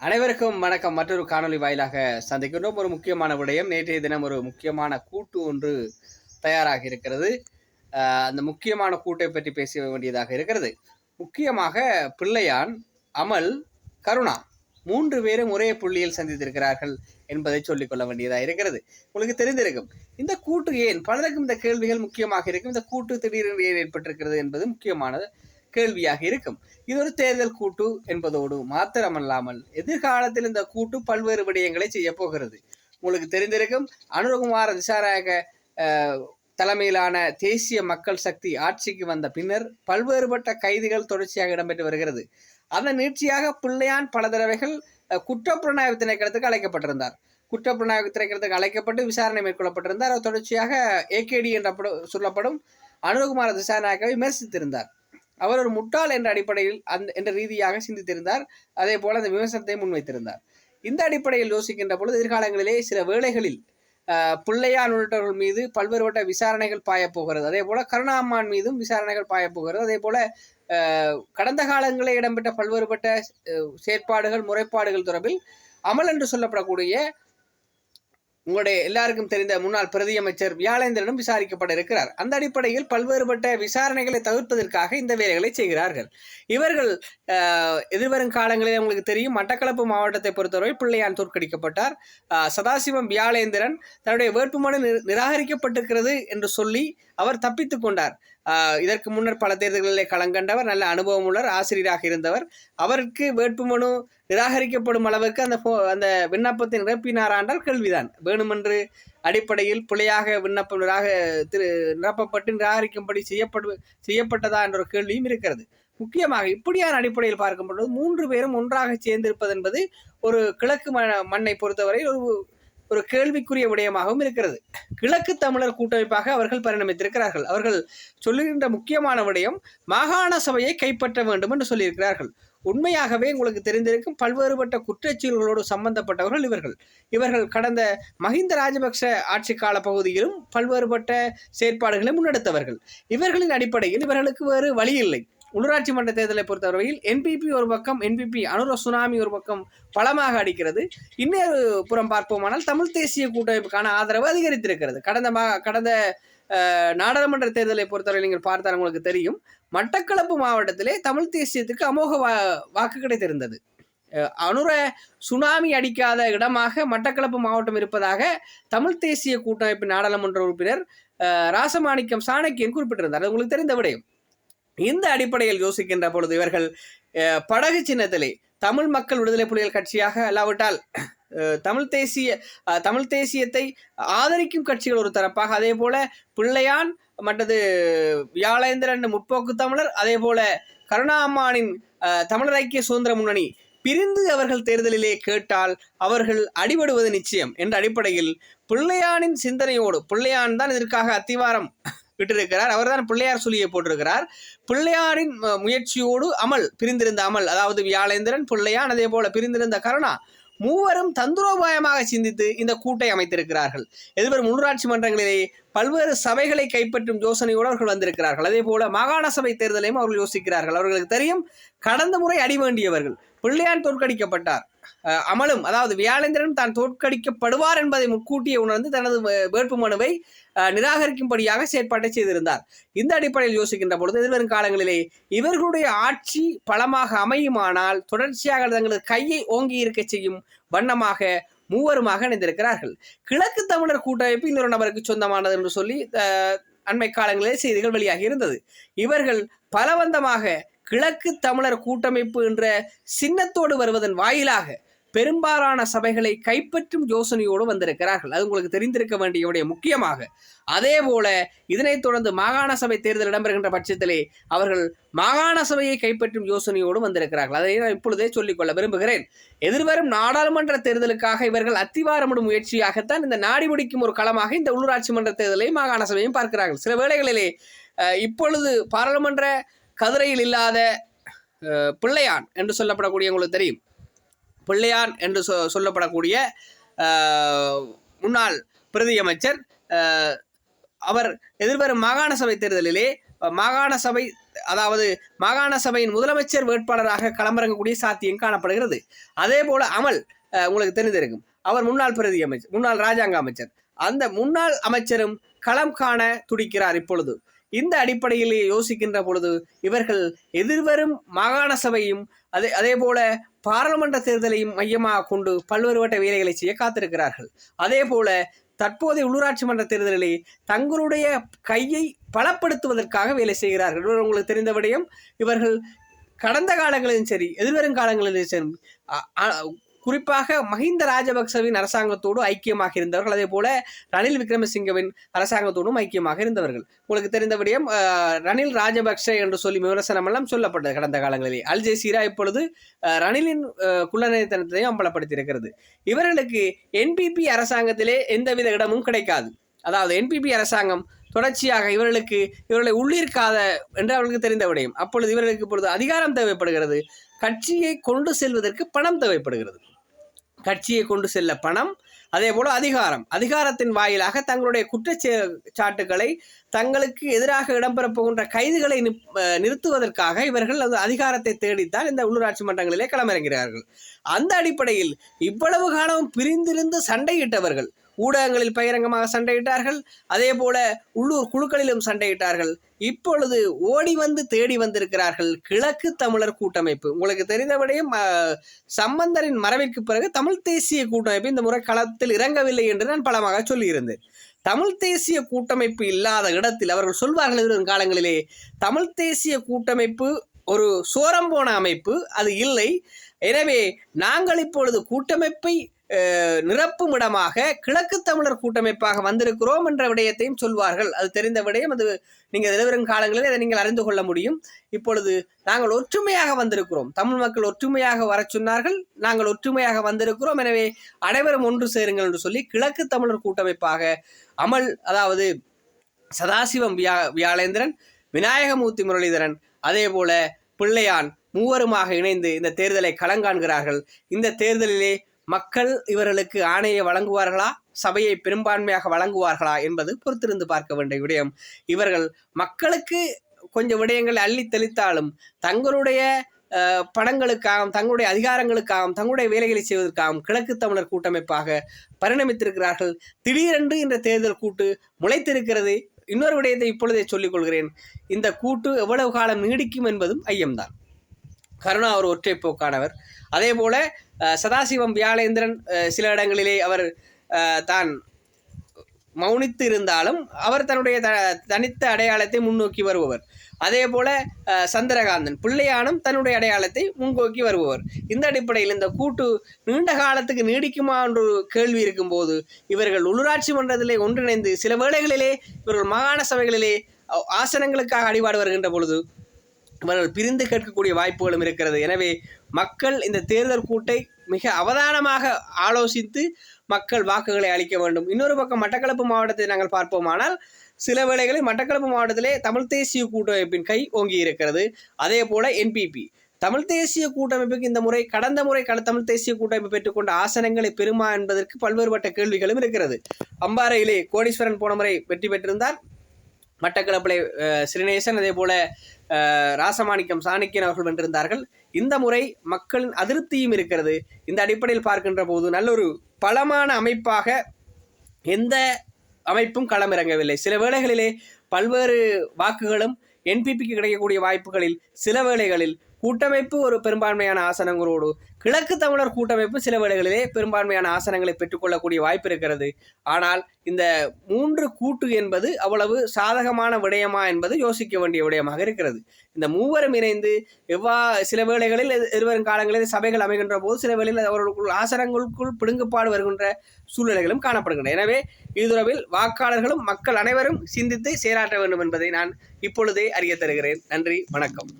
அனைவருக்கும் வணக்கம். மற்றொரு காணொளி வாயிலாக சந்திக்கின்றோம். ஒரு முக்கியமான விடயம். நேற்றைய தினம் ஒரு முக்கியமான கூட்டு ஒன்று தயாராக இருக்கிறது. அந்த முக்கியமான கூட்டை பற்றி பேச வேண்டியதாக இருக்கிறது. முக்கியமாக பிள்ளையான் அமல் கருணா மூன்று பேரும் ஒரே புள்ளியில் சந்தித்திருக்கிறார்கள் என்பதை சொல்லிக்கொள்ள வேண்டியதாக இருக்கிறது. உங்களுக்கு தெரிந்திருக்கும். இந்த கூட்டு ஏன்? பலருக்கும் இந்த கேள்விகள் முக்கியமாக இருக்கும். இந்த கூட்டு திடீரென்று ஏன் ஏற்பட்டிருக்கிறது என்பது முக்கியமானது. கேள்வியாக இருக்கும். இது ஒரு தேர்தல் கூட்டு என்பதோடு மாத்திரமல்லாமல் எதிர்காலத்தில் இந்த கூட்டு பல்வேறு விடயங்களை செய்ய போகிறது. உங்களுக்கு தெரிந்திருக்கும் அனுரகுமார திசாநாயக தலைமையிலான தேசிய மக்கள் சக்தி ஆட்சிக்கு வந்த பின்னர் பல்வேறுபட்ட கைதுகள் தொடர்ச்சியாக இடம்பெற்று வருகிறது. அதன் நீட்சியாக பிள்ளையான் பல தடவைகள் குற்றப்புலனாய்வு திணைக்களத்துக்கு அழைக்கப்பட்டிருந்தார். குற்றப்புலனாய்வு திணைக்களத்துக்கு அழைக்கப்பட்டு விசாரணை மேற்கொள்ளப்பட்டிருந்தார். அவர் தொடர்ச்சியாக ஏகேடி என்ற சொல்லப்படும் அனுரகுமார திசாநாயக்கவை விமர்சித்திருந்தார். அவர் ஒரு முட்டாள் என்ற அடிப்படையில் அந்த என்ற ரீதியாக சிந்தித்திருந்தார். அதே போல அந்த விமர்சனத்தை முன்வைத்திருந்தார். இந்த அடிப்படையில் யோசிக்கின்ற பொழுது எதிர்காலங்களிலே சில வேளைகளில் பிள்ளையான் உள்ளிட்டவர்கள் மீது பல்வேறுபட்ட விசாரணைகள் பாயப்போகிறது அதே போல கருணாம்மான் மீதும் விசாரணைகள் பாயப்போகிறது அதே போல கடந்த காலங்களில் இடம்பெற்ற பல்வேறுபட்ட செயற்பாடுகள் முறைப்பாடுகள் தொடர்பில் அமல் என்று சொல்லப்படக்கூடிய உங்களுடைய எல்லாருக்கும் தெரிந்த முன்னாள் பிரதியமைச்சர் வியாழேந்திரனும் விசாரிக்கப்பட இருக்கிறார். அந்த அடிப்படையில் பல்வேறுபட்ட விசாரணைகளை தவிர்ப்பதற்காக இந்த வேலைகளை செய்கிறார்கள். இவர்கள் எதிர்வரும் காலங்களில் உங்களுக்கு தெரியும் மட்டக்களப்பு மாவட்டத்தை பொறுத்தவரை பிள்ளையான் தோற்கடிக்கப்பட்டார். சதாசிவம் வியாழேந்திரன் தன்னுடைய வேட்புமனு நிராகரிக்கப்பட்டிருக்கிறது என்று சொல்லி அவர் தப்பித்து கொண்டார். இதற்கு முன்னர் பல தேர்தல்களிலே களங்கண்டவர் நல்ல அனுபவம் உள்ளவர் ஆசிரியராக இருந்தவர். அவருக்கு வேட்புமனு நிராகரிக்கப்படும் அளவுக்கு அந்த அந்த விண்ணப்பத்தை நிரப்பினாராண்டால் கேள்விதான். வேணுமென்று அடிப்படையில் பிழையாக விண்ணப்பம் நிராக திரு நிரப்பப்பட்டு நிராகரிக்கும்படி செய்யப்படு செய்யப்பட்டதா என்ற ஒரு கேள்வியும் இருக்கிறது. முக்கியமாக இப்படியான அடிப்படையில் பார்க்கும்பொழுது மூன்று பேரும் ஒன்றாக சேர்ந்திருப்பது என்பது ஒரு கிழக்கு ம- மண்ணை பொறுத்தவரை ஒரு ஒரு கேள்விக்குரிய விடயமாகவும் இருக்கிறது. கிழக்கு தமிழர் கூட்டமைப்பாக அவர்கள் பரிணமித்திருக்கிறார்கள். அவர்கள் சொல்லுகின்ற முக்கியமான விடயம் மாகாண சபையை கைப்பற்ற வேண்டும் என்று சொல்லியிருக்கிறார்கள். உண்மையாகவே உங்களுக்கு தெரிந்திருக்கும் பல்வேறுபட்ட குற்றச்செயல்களோடு சம்பந்தப்பட்டவர்கள் இவர்கள். இவர்கள் கடந்த மஹிந்த ராஜபக்ஷ ஆட்சி கால பகுதியிலும் பல்வேறுபட்ட செயற்பாடுகளை முன்னெடுத்தவர்கள். இவர்களின் அடிப்படையில் இவர்களுக்கு வேறு வழி இல்லை. உள்ளூராட்சி மன்ற தேர்தலை பொறுத்தவரையில் என்பிபி ஒரு பக்கம் என்பிபி அனுர சுனாமி ஒரு பக்கம் பலமாக அடிக்கிறது. இன்னொரு புறம் பார்ப்போமானால் தமிழ் தேசிய கூட்டமைப்புக்கான ஆதரவு அதிகரித்திருக்கிறது. கடந்த மா கடந்த நாடாளுமன்ற தேர்தலை பொறுத்தவரை நீங்கள் பார்த்தால் உங்களுக்கு தெரியும். மட்டக்களப்பு மாவட்டத்திலே தமிழ் தேசியத்துக்கு அமோக வா வாக்கு கிடைத்திருந்தது. அனுர சுனாமி அடிக்காத இடமாக மட்டக்களப்பு மாவட்டம் இருப்பதாக தமிழ் தேசிய கூட்டமைப்பு நாடாளுமன்ற உறுப்பினர் ராசமாணிக்கம் சாணக்கியன் குறிப்பிட்டிருந்தார். அது உங்களுக்கு தெரிந்த விடயம். இந்த அடிப்படையில் யோசிக்கின்ற பொழுது இவர்கள் படகு சின்னத்திலே தமிழ் மக்கள் விடுதலை புலிகள் கட்சியாக அல்லாவிட்டால் தமிழ் தேசிய தமிழ் தேசியத்தை ஆதரிக்கும் கட்சிகள் ஒரு தரப்பாக. அதே போல பிள்ளையான் மற்றது வியாழேந்திரன் முற்போக்கு தமிழர் அதே போல கருணா அம்மானின் தமிழர் ஐக்கிய சுதந்திர முன்னணி பிரிந்து அவர்கள் தேர்தலிலே கேட்டால் அவர்கள் அடிபடுவது நிச்சயம் என்ற அடிப்படையில் பிள்ளையானின் சிந்தனையோடு பிள்ளையான் தான் இதற்காக அத்திவாரம் விட்டிருக்கிறார் அவர்தான் பிள்ளையார் சொல்லியை போட்டிருக்கிறார். பிள்ளையாரின் முயற்சியோடு அமல் பிரிந்திருந்த அமல் அதாவது வியாழேந்திரன் பிள்ளையான் அதே போல பிரிந்திருந்த கருணா மூவரும் தந்திரோபாயமாக சிந்தித்து இந்த கூட்டை அமைத்திருக்கிறார்கள். எதிர்வரும் உள்ளூராட்சி மன்றங்களிலே பல்வேறு சபைகளை கைப்பற்றும் யோசனையோடு அவர்கள் வந்திருக்கிறார்கள். அதே போல மாகாண சபை தேர்தலையும் அவர்கள் யோசிக்கிறார்கள். அவர்களுக்கு தெரியும் கடந்த முறை அடி வேண்டியவர்கள் பிள்ளையான் தோற்கடிக்கப்பட்டார். அமலும். அதாவது வியாழேந்திரன் தான் தோற்கடிக்கப்படுவார் என்பதை முன்கூட்டியே உணர்ந்து தனது வேட்பு மனுவை நிராகரிக்கும்படியாக செயற்பாட்டை செய்திருந்தார். இந்த அடிப்படையில் யோசிக்கின்ற பொழுது எதிர்வரும் காலங்களிலே இவர்களுடைய ஆட்சி பலமாக அமையுமானால் தொடர்ச்சியாக தங்களது கையை ஓங்கி இருக்க செய்யும் வண்ணமாக மூவருமாக இணைந்திருக்கிறார்கள். கிழக்கு தமிழர் கூட்டமைப்பு இன்னொரு நபருக்கு சொந்தமானது என்று சொல்லி அண்மை காலங்களிலே செய்திகள் வெளியாகி இருந்தது. இவர்கள் பலவந்தமாக கிழக்கு தமிழர் கூட்டமைப்பு என்ற சின்னத்தோடு வருவதன் வாயிலாக பெரும்பாலான சபைகளை கைப்பற்றும் யோசனையோடு வந்திருக்கிறார்கள். அது உங்களுக்கு தெரிந்திருக்க வேண்டிய முக்கியமாக அதே போல இதனைத் தொடர்ந்து மாகாண சபை தேர்தல் இடம்பெறுகின்ற பட்சத்திலே அவர்கள் மாகாண சபையை கைப்பற்றும் யோசனையோடு வந்திருக்கிறார்கள். அதை நான் இப்பொழுதே சொல்லிக்கொள்ள விரும்புகிறேன். எதிர்வரும் நாடாளுமன்ற தேர்தலுக்காக இவர்கள் அத்திவாரமிடும் முயற்சியாகத்தான் இந்த நாடி முடிக்கும் ஒரு களமாக இந்த உள்ளூராட்சி மன்ற தேர்தலையும் மாகாண சபையும் பார்க்கிறார்கள். சில வேளைகளிலே இப்பொழுது பாராளுமன்ற கதிரையில் இல்லாத பிள்ளையான் என்று சொல்லப்படக்கூடிய உங்களுக்கு தெரியும். பிள்ளையான் என்று சொ சொல்லப்படக்கூடிய முன்னாள் பிரதியமைச்சர் அவர் எதிர்வரும் மாகாண சபை தேர்தலிலே மாகாண சபை அதாவது மாகாண சபையின் முதலமைச்சர் வேட்பாளராக களமிறங்கக்கூடிய சாத்தியம் காணப்படுகிறது. அதே போல அமல் உங்களுக்கு தெரிந்திருக்கும் அவர் முன்னாள் பிரதி அமைச்சர் முன்னாள் ராஜாங்க அமைச்சர். அந்த முன்னாள் அமைச்சரும் களம் காண துடிக்கிறார் இப்பொழுது. இந்த அடிப்படையிலே யோசிக்கின்ற பொழுது இவர்கள் எதிர்வரும் மாகாண சபையும் அதே அதே போல பாராளுமன்ற தேர்தலையும் மையமாக கொண்டு பல்வேறுபட்ட வேலைகளை செய்ய காத்திருக்கிறார்கள். அதே போல தற்போதைய உள்ளூராட்சி மன்ற தேர்தலிலே தங்களுடைய கையை பலப்படுத்துவதற்காக வேலை செய்கிறார்கள். இவர் உங்களுக்கு தெரிந்த விடயம் இவர்கள் கடந்த காலங்களிலும் சரி எதிர்வரும் காலங்களிலும் சரி குறிப்பாக மஹிந்த ராஜபக்சவின் அரசாங்கத்தோடு ஐக்கியமாக இருந்தவர்கள். அதே போல ரணில் விக்ரமசிங்கவின் அரசாங்கத்தோடும் ஐக்கியமாக இருந்தவர்கள். உங்களுக்கு தெரிந்த விடயம் ரணில் ராஜபக்ஷ என்று சொல்லி விமர்சனம் எல்லாம் சொல்லப்பட்டது கடந்த காலங்களிலே. அல் ஜெசீரா இப்பொழுது ரணிலின் அஹ், அம்பலப்படுத்தியிருக்கிறது. இவர்களுக்கு என்பிபி அரசாங்கத்திலே எந்தவித இடமும் கிடைக்காது. அதாவது என்பிபி அரசாங்கம் தொடர்ச்சியாக இவர்களுக்கு இவர்களை உள்ளிருக்காத என்று அவர்களுக்கு தெரிந்த விடயம். அப்பொழுது இவர்களுக்கு இப்பொழுது அதிகாரம் தேவைப்படுகிறது. கட்சியை கொண்டு செல்வதற்கு பணம் தேவைப்படுகிறது. கட்சியை கொண்டு செல்ல பணம் அதே போல அதிகாரம். அதிகாரத்தின் வாயிலாக தங்களுடைய குற்றச்சாட்டுகளை தங்களுக்கு எதிராக இடம்பெறப் போகின்ற கைதுகளை நிப்- நிறுத்துவதற்காக இவர்கள் அந்த அதிகாரத்தை தேடித்தான் இந்த உள்ளூராட்சி மன்றங்களிலே களமிறங்குகிறார்கள். அந்த அடிப்படையில் இவ்வளவு காலம் பிரிந்திருந்து சண்டையிட்டவர்கள் ஊடகங்களில் பகிரங்கமாக சண்டையிட்டார்கள். அதே போல உள்ளூர் குழுக்களிலும் சண்டையிட்டார்கள். இப்பொழுது ஓடி வந்து தேடி வந்திருக்கிறார்கள் கிழக்கு தமிழர் கூட்டமைப்பு. உங்களுக்கு தெரிந்தபடியும் சம்பந்தரின் மறைவிற்கு பிறகு தமிழ் தேசிய கூட்டமைப்பு இந்த முறை களத்தில் இறங்கவில்லை என்று நான் பலமாக சொல்லியிருந்தேன். தமிழ் தேசிய கூட்டமைப்பு இல்லாத இடத்தில் அவர்கள் சொல்வார்கள் எதிர்வரும் காலங்களிலே தமிழ் தேசிய கூட்டமைப்பு ஒரு சோரம் போன அமைப்பு அது இல்லை. எனவே நாங்கள் இப்பொழுது கூட்டமைப்பை நிரப்பும் இடமாக கிழக்கு தமிழர் கூட்டமைப்பாக வந்திருக்கிறோம் என்ற விடயத்தையும் சொல்வார்கள். அது தெரிந்த விடயம் அது நீங்கள் நிலவரும் காலங்களில் அதை நீங்கள் அறிந்து கொள்ள முடியும். இப்பொழுது நாங்கள் ஒற்றுமையாக வந்திருக்கிறோம். தமிழ் மக்கள் ஒற்றுமையாக வர சொன்னார்கள். நாங்கள் ஒற்றுமையாக வந்திருக்கிறோம். எனவே அனைவரும் ஒன்று சேருங்கள் என்று சொல்லி கிழக்கு தமிழர் கூட்டமைப்பாக அமல் அதாவது சதாசிவம் வியா வியாழேந்திரன் விநாயகமூர்த்தி முரளிதரன் அதே போல பிள்ளையான் மூவருமாக இணைந்து இந்த தேர்தலை களங்காண்கிறார்கள் இந்த தேர்தலிலே மக்கள் இவர்களுக்கு ஆணையை வழங்குவார்களா? சபையை பெரும்பான்மையாக வழங்குவார்களா? என்பது பொறுத்திருந்து பார்க்க வேண்டிய விடயம். இவர்கள் மக்களுக்கு கொஞ்சம் விடயங்களை அள்ளி தெளித்தாலும் தங்களுடைய அஹ், பணங்களுக்காகவும் தங்களுடைய அதிகாரங்களுக்காகவும் தங்களுடைய வேலைகளை செய்வதற்காகவும் கிழக்கு தமிழர் கூட்டமைப்பாக பரிணமித்திருக்கிறார்கள். திடீரென்று இந்த தேர்தல் கூட்டு முளைத்திருக்கிறது. இன்னொரு விடயத்தை இப்பொழுதே சொல்லிக் கொள்கிறேன். இந்த கூட்டு எவ்வளவு காலம் நீடிக்கும் என்பதும் ஐயம்தான். கருணா ஒரு ஒற்றை போக்கானவர் அதே போல சதாசிவம் வியாழேந்திரன் சில இடங்களிலே அவர் தான் மௌனித்து இருந்தாலும் அவர் தன்னுடைய த தனித்த அடையாளத்தை முன்னோக்கி வருபவர். அதே போல சந்திரகாந்தன் பிள்ளையானும் தன்னுடைய அடையாளத்தை முன்னோக்கி வருபவர். இந்த அடிப்படையில் இந்த கூட்டு நீண்ட காலத்துக்கு நீடிக்குமா என்று கேள்வி இருக்கும்போது இவர்கள் உள்ளூராட்சி மன்றத்திலே ஒன்றிணைந்து சில வேளைகளிலே இவர்கள் மாகாண சபைகளிலே ஆசனங்களுக்காக அடிபாடு வருகின்ற பொழுது இவர்கள் பிரிந்து கேட்கக்கூடிய வாய்ப்புகளும் இருக்கிறது. எனவே மக்கள் இந்த தேர்தல் கூட்டை மிக அவதானமாக ஆலோசித்து மக்கள் வாக்குகளை அளிக்க வேண்டும். இன்னொரு பக்கம் மட்டக்களப்பு மாவட்டத்தை நாங்கள் பார்ப்போமானால் சில வேளைகளில் மட்டக்களப்பு மாவட்டத்திலே தமிழ் தேசிய கூட்டமைப்பின் கை ஓங்கி இருக்கிறது. அதே போல என்பிபி தமிழ் தேசிய கூட்டமைப்புக்கு இந்த முறை கடந்த முறை கட தமிழ் தேசிய கூட்டமைப்பு பெற்றுக்கொண்ட ஆசனங்களை பெறுமா என்பதற்கு பல்வேறுபட்ட கேள்விகளும் இருக்கிறது. அம்பாறையிலே கோடீஸ்வரன் போன முறை வெற்றி பெற்றிருந்தார். மட்டக்களப்பிலே சிறுநேசன் அதே போல ராசமாணிக்கம் சாணக்கியன் அவர்கள் வென்றிருந்தார்கள். இந்த முறை மக்களின் அதிருப்தியும் இருக்கிறது. இந்த அடிப்படையில் பார்க்கின்ற போது நல்லொரு பலமான அமைப்பாக எந்த அமைப்பும் களமிறங்கவில்லை. சில வேளைகளிலே பல்வேறு வாக்குகளும் என்பிபிக்கு கிடைக்கக்கூடிய வாய்ப்புகளில் சில வேளைகளில் கூட்டமைப்பு ஒரு பெரும்பான்மையான ஆசனங்களோடு கிழக்கு தமிழர் கூட்டமைப்பு சில வேளைகளிலே பெரும்பான்மையான ஆசனங்களை பெற்றுக்கொள்ளக்கூடிய வாய்ப்பு இருக்கிறது. ஆனால் இந்த மூன்று கூட்டு என்பது அவ்வளவு சாதகமான விடயமா என்பது யோசிக்க வேண்டிய விடயமாக இருக்கிறது. இந்த மூவரும் இணைந்து எவ்வா சில வேளைகளில் இருவரும் எதிர்வரும் காலங்களில் சபைகள் அமைகின்ற போது சில வேளையில் அவர்களுக்குள் ஆசனங்களுக்குள் பிடுங்குப்பாடு வருகின்ற சூழ்நிலைகளும் காணப்படுகின்றன. எனவே இதுரவில் வாக்காளர்களும் மக்கள் அனைவரும் சிந்தித்து செயலாற்ற வேண்டும் என்பதை நான் இப்பொழுதே அறிய தருகிறேன். நன்றி வணக்கம்.